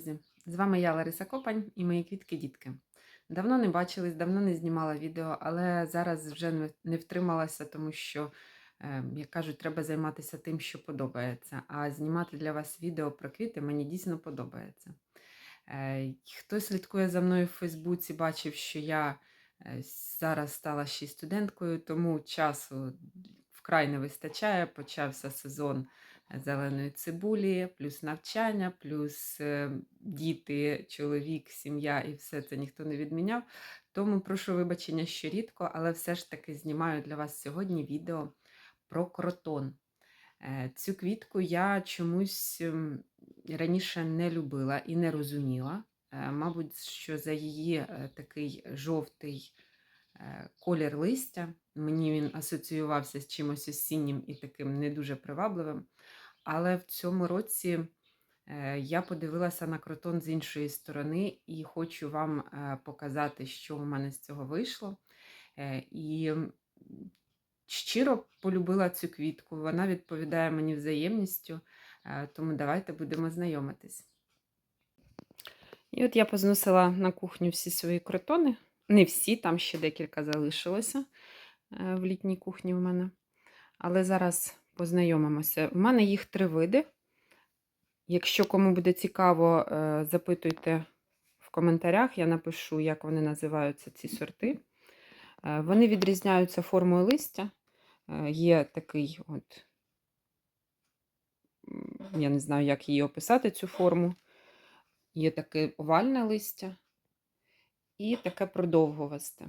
Друзі! З вами я, Лариса Копань, і мої квітки-дітки. Давно не бачились, давно не знімала відео, але зараз вже не- втрималася, тому що, е, як кажуть, треба займатися тим, що подобається. А знімати для вас відео про квіти мені дійсно подобається. Е, Хто слідкує за мною в Фейсбуці, бачив, що я е, зараз стала ще студенткою, тому часу вкрай не вистачає. Почався сезон зеленої цибулі, плюс навчання, плюс е, діти, чоловік, сім'я і все це ніхто не відміняв. Тому прошу вибачення, що рідко, але все ж таки знімаю для вас сьогодні відео про кротон. Е, Цю квітку я чомусь ем, раніше не любила і не розуміла. Е, Мабуть, що за її такий жовтий колір листя. Мені він асоціювався з чимось осіннім і таким не дуже привабливим. Але в цьому році е, я подивилася на кротон з іншої сторони і хочу вам е, показати, що у мене з цього вийшло. Е, І щиро полюбила цю квітку. Вона відповідає мені взаємністю, тому давайте будемо знайомитись. І от я позносила на кухню всі свої кротони. Не всі, там ще декілька залишилося в літній кухні в мене. Але зараз познайомимося. У мене їх три види. Якщо кому буде цікаво, е, запитуйте в коментарях, я напишу, як вони називаються, ці сорти. Е, Вони відрізняються формою листя. Е, Є такий, от, я не знаю, як її описати, цю форму. Є таке овальне листя і таке продовгувасте.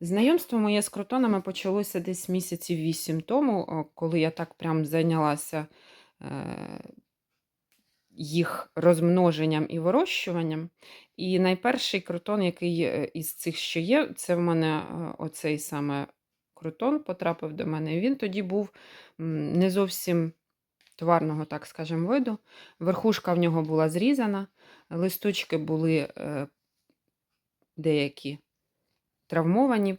Знайомство моє з кротонами почалося десь місяців вісім тому, коли я так прям зайнялася е, їх розмноженням і вирощуванням. І найперший кротон, який е, із цих, що є, це в мене е, оцей саме кротон потрапив до мене. Він тоді був не зовсім товарного, так скажемо, виду. Верхушка в нього була зрізана, листочки були деякі травмовані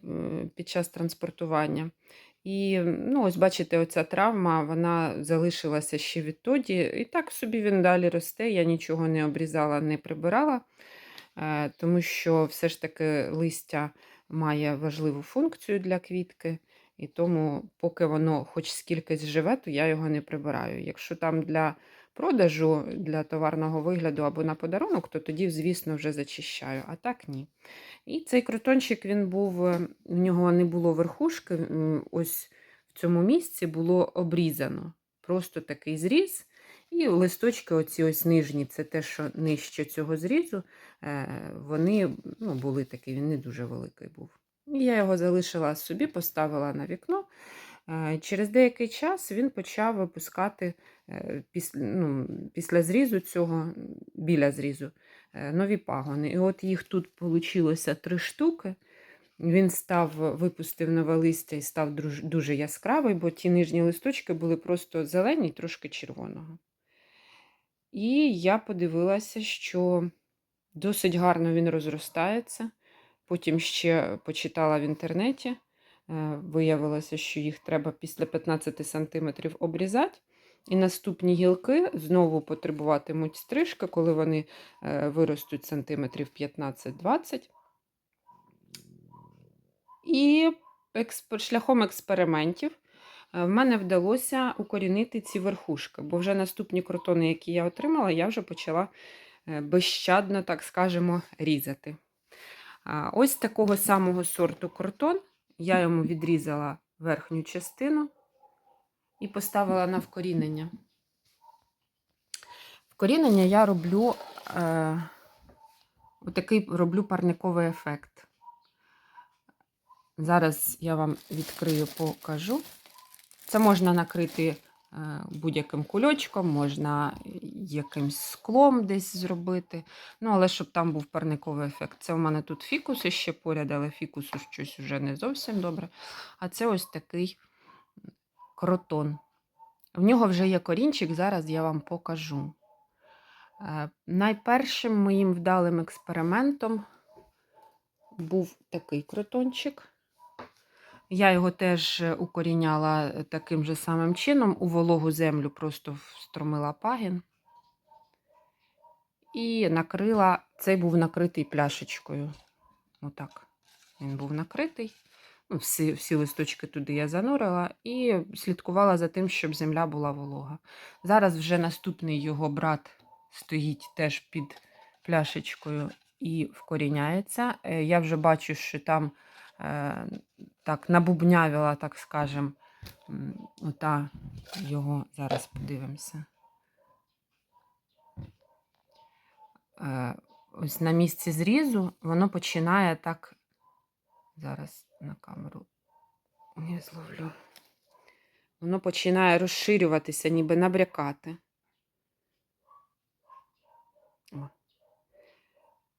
під час транспортування. І, ну, ось бачите, оця травма вона залишилася ще відтоді. І так собі він далі росте. Я нічого не обрізала, не прибирала, е, тому що все ж таки листя має важливу функцію для квітки. І тому, поки воно хоч скількись живе, то я його не прибираю. Якщо там для продажу, для товарного вигляду або на подарунок, то тоді, звісно, вже зачищаю, а так ні. І цей крутончик, він був, е, в нього не було верхушки, ось в цьому місці було обрізано. Просто такий зріз. І листочки, оці ось нижні, це те, що нижче цього зрізу, е, вони ну, були такі, він не дуже великий був. Я його залишила собі, поставила на вікно. Е, Через деякий час він почав випускати е, після, ну, після зрізу цього, біля зрізу, е, нові пагони. І от їх тут вийшло три штуки. Він став, випустив нове листя і став дуже яскравий, бо ті нижні листочки були просто зелені, трошки червоного. І я подивилася, що досить гарно він розростається. Потім ще почитала в інтернеті. Е, Виявилося, що їх треба після 15 см обрізати. І наступні гілки знову потребуватимуть стрижки, коли вони е, виростуть сантиметрів 15-20. І шляхом експериментів е, в мене вдалося укорінити ці верхушки, бо вже наступні кротони, які я отримала, я вже почала безщадно, так скажемо, різати. Ось такого самого сорту кротон. Я йому відрізала верхню частину і поставила на вкорінення. Вкорінення я роблю е, отакий роблю парниковий ефект. Зараз я вам відкрию, покажу. Це можна накрити е, будь-яким кульочком, можна якимсь склом десь зробити. Ну, але щоб там був парниковий ефект. Це у мене тут фікуси ще поряд, але фікусу щось вже не зовсім добре. А це ось такий кротон. В нього вже є корінчик, зараз я вам покажу. Е, Найпершим моїм вдалим експериментом був такий кротончик. Я його теж укоріняла таким же самим чином. У вологу землю просто встромила пагін. І накрила. Цей був накритий пляшечкою. Отак. Він був накритий. Ну, всі, всі листочки туди я занурила і слідкувала за тим, щоб земля була волога. Зараз вже наступний його брат стоїть теж під пляшечкою і вкоріняється. Е, Я вже бачу, що там е, так набубнявіла, так скажем, ота його зараз подивимося. Е, ось на місці зрізу воно починає так. Зараз на камеру я зловлю. Воно починає розширюватися, ніби набрякати.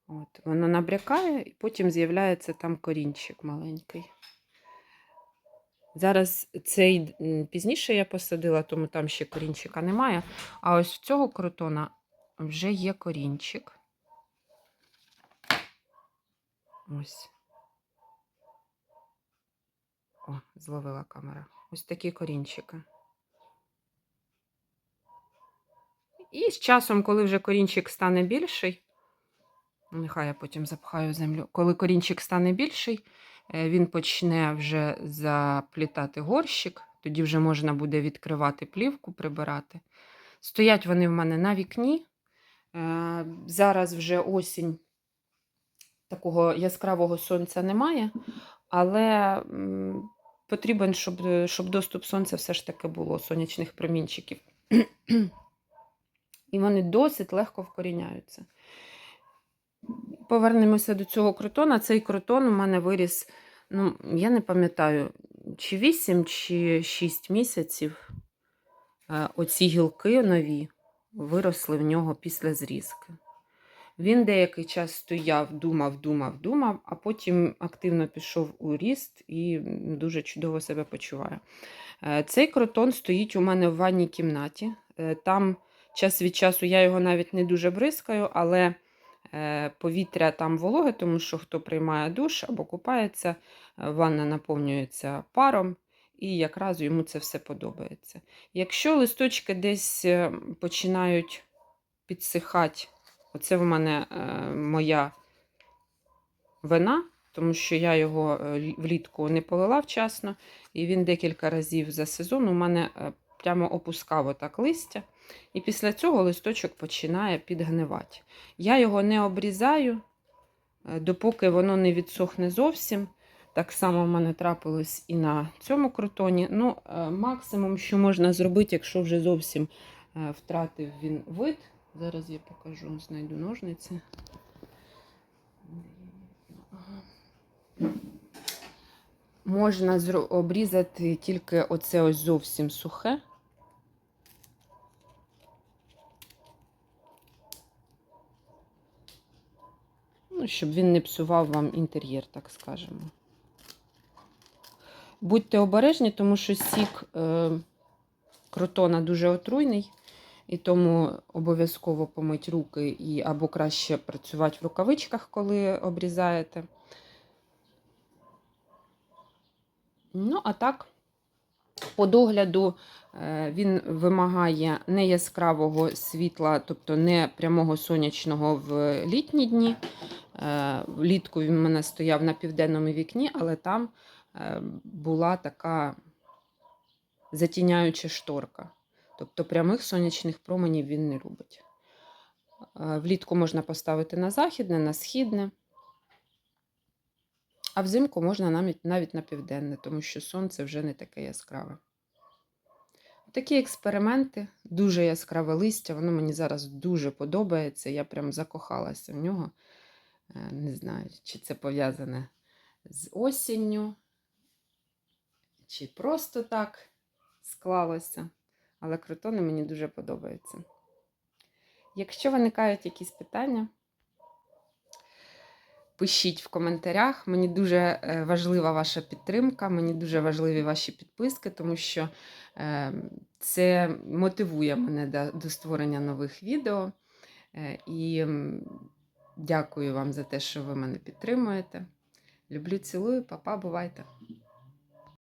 От, воно набрякає, і потім з'являється там корінчик маленький. Зараз цей пізніше я посадила, тому там ще корінчика немає. А ось в цього крутона вже є корінчик. Ось. О, зловила камера. Ось такі корінчики. І з часом, коли вже корінчик стане більший, нехай я потім запхаю землю. Коли корінчик стане більший, е, він почне вже заплітати горщик, тоді вже можна буде відкривати плівку, прибирати. Стоять вони в мене на вікні. Е, Зараз вже осінь, такого яскравого сонця немає, але потрібен, щоб, щоб доступ сонця все ж таки було, сонячних промінчиків. І вони досить легко вкоріняються. Повернемося до цього крутона. Цей крутон у мене виріс, ну, я не пам'ятаю, чи 8, чи 6 місяців. Е, Оці гілки нові виросли в нього після зрізки. Він деякий час стояв, думав, думав, думав, а потім активно пішов у ріст і дуже чудово себе почуває. Е, Цей кротон стоїть у мене в ванній кімнаті. Е, Там час від часу я його навіть не дуже бризкаю, але е, повітря там вологе, тому що хто приймає душ або купається, ванна наповнюється паром, і якраз йому це все подобається. Якщо листочки десь е, починають підсихати, оце в мене е, моя вина, тому що я його е, влітку не полила вчасно, і він декілька разів за сезон у мене прямо опускав отак листя. І після цього листочок починає підгнивати. Я його не обрізаю, допоки воно не відсохне зовсім. Так само в мене трапилось і на цьому крутоні. Ну, е, максимум, що можна зробити, якщо вже зовсім е, втратив він вид. Зараз я покажу, знайду ножниці. Можна обрізати тільки оце ось зовсім сухе. Ну, щоб він не псував вам інтер'єр, так скажемо. Будьте обережні, тому що сік е, кротона дуже отруйний, і тому обов'язково помить руки і або краще працювати в рукавичках, коли обрізаєте. Ну, а так, по догляду е, він вимагає не яскравого світла, тобто не прямого сонячного в літні дні. Е, Влітку він в мене стояв на південному вікні, але там була така затіняюча шторка. Тобто прямих сонячних променів він не любить. Е, Влітку можна поставити на західне, на східне, а взимку можна навіть, навіть на південне, тому що сонце вже не таке яскраве. Такі експерименти, дуже яскраве листя, воно мені зараз дуже подобається. Я прям закохалася в нього. Е, Не знаю, чи це пов'язане з осінню, чи просто так склалося. Але крутони мені дуже подобаються. Якщо виникають якісь питання, пишіть в коментарях. Мені дуже е, важлива ваша підтримка, мені дуже важливі ваші підписки, тому що е, це мотивує мене до, створення нових відео. Е, І дякую вам за те, що ви мене підтримуєте. Люблю, цілую, папа, бувайте!